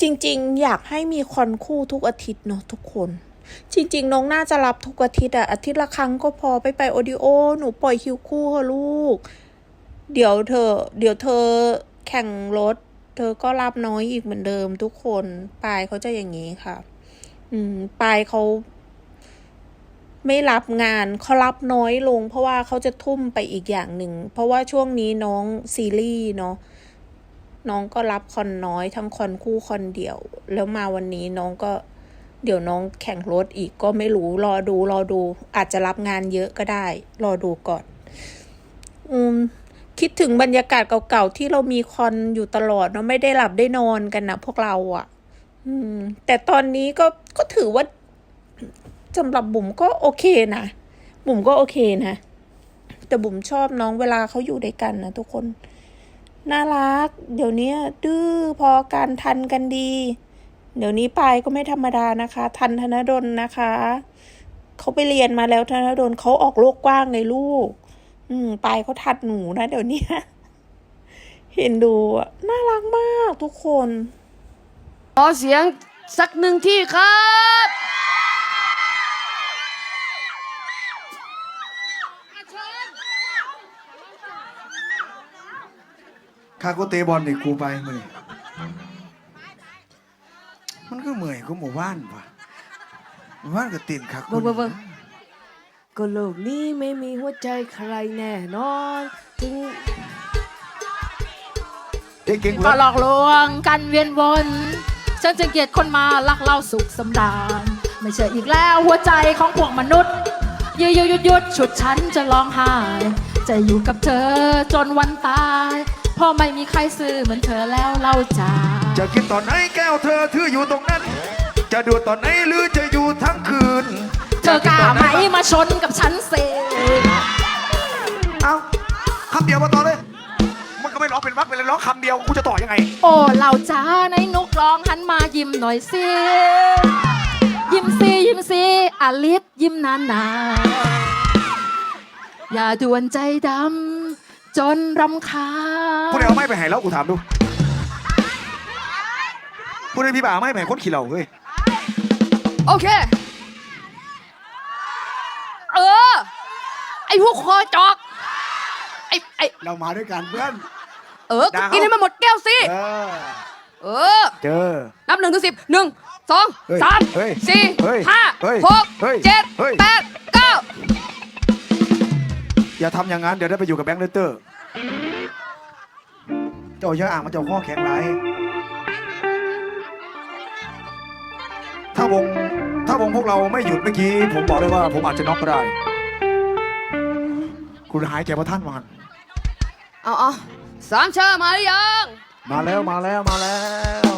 จริงๆ อยากให้มีคอนคู่ทุกอาทิตย์เนาะทุกคน จริง ๆ น้องน่าจะรับทุกอาทิตย์อะอาทิตย์ละครั้งก็พอไปไปโอดิโอ หนูปล่อยคิวคู่เถอะลูก เดี๋ยวเธอ เดี๋ยวเธอแข่งรถ เธอก็รับน้อยอีกเหมือนเดิมทุกคนปายเขาจะอย่างนี้ค่ะ อืมปายเขาไม่รับงานเขารับน้อยลง เพราะว่าเขาจะทุ่มไปอีกอย่างหนึ่ง เพราะว่าช่วงนี้น้องซีรีส์เนาะ น้องก็รับคอนน้อยทั้งคอนคู่คอนเดี่ยว แล้วมาวันนี้น้องก็เดี๋ยวน้องแข่งรถอีกก็ไม่รู้รอดูรอดู อาจจะรับงานเยอะก็ได้ รอดูก่อน อืม คิดถึงบรรยากาศเก่าๆที่เรามีคอนอยู่ตลอดเนาะไม่ได้หลับได้นอนกันนะพวกเราอะ่ะ อืม แต่ตอนนี้ก็ก็ถือว่าสำหรับบุ๋มก็โอเคนะบุ๋มก็โอเคนะแต่บุ๋มชอบน้องเวลาเขาอยู่ด้วยกันนะทุกคน น่ารัก เดี๋ยวนี้ดื้อพอการทันกันดี เดี๋ยวนี้ปายก็ไม่ธรรมดานะคะ ทันธนดลนะคะเขาไปเรียนมาแล้วธนดลเขาออกโลกกว้างไงลูก อืมปายเขาทัดหนูนะเดี๋ยวนี้เห็นดูน่ารักมากทุกคน ขอเสียงสักหนึ่งที่ครับ ข้าก็เตะบอลนี่กูไปมือมันก็เมื่อยก็หมู่บ้านว่ะหมู่บ้านก็ตีนคักเบิ่งเบิ่งเบิ่ง ก็โลกนี้ไม่มีหัวใจใครแน่นอนถึงเอ้ยเก่งก็เว้ยหลอกลวงกันเวียนวนฉันจึงเกลียดคนมาลักเราสุขสำราญไม่ใช่อีกแล้วหัวใจของพวกมนุษย์หยุดหยุดหยุดหยุดฉุดฉันจะร้องไห้จะอยู่กับเธอจนวันตายเพราะไม่มีใครซื้อเหมือนเธอแล้วเราจะจะกินตอนไหนแก้วเธอถืออยู่ตรงนั้น จะดูดตอนไหนหรือจะอยู่ทั้งคืนเธอกล้าไหมมาชนกับฉันเสเอ้าคำเดียวมาต่อเลย มันก็ไม่ร้องเป็นวักเป็นเลยร้องคำเดียวกูจะต่อยังไง โอ้เราจ้าในนุกร้องหันมายิ้มหน่อยสิยิ้มสิยิ้มสิอาลิศยิ้มนานนาอย่าด่วนใจดำจนรำคา ญพูดเอาไม่ไปให้แล้วกูถามดูพูดให้พี่บ่าวไม่ไปให้คนขี่เราเฮ้ยโอเค เออ ไอพวกคอจอก ไอไอเรามาด้วยกันเพื่อน เออด่าเขากินให้มันหมดแก้วสิ เออ เออ เจอ นับหนึ่งถึงสิบหนึ่งสองเฮ้ยสามเฮ้ยสี่เฮ้ยห้าเฮ้ยหกเฮ้ยเจ็ดเฮ้ย แปดเก้าอย่าทำอย่างนั้นเดี๋ยวได้ไปอยู่กับแบงค์เลเตอร์ เจ้าเยอะอ่างมันเจ้าข้อแข็งไรถ้าวงถ้าวงพวกเราไม่หยุดเมื่อกี้ ผมบอกเลยว่าผมอาจจะน็อกก็ได้ คุณหายใจพระท่านวันเอาเอาสามชามาหรือยัง มาแล้วมาแล้วมาแล้ว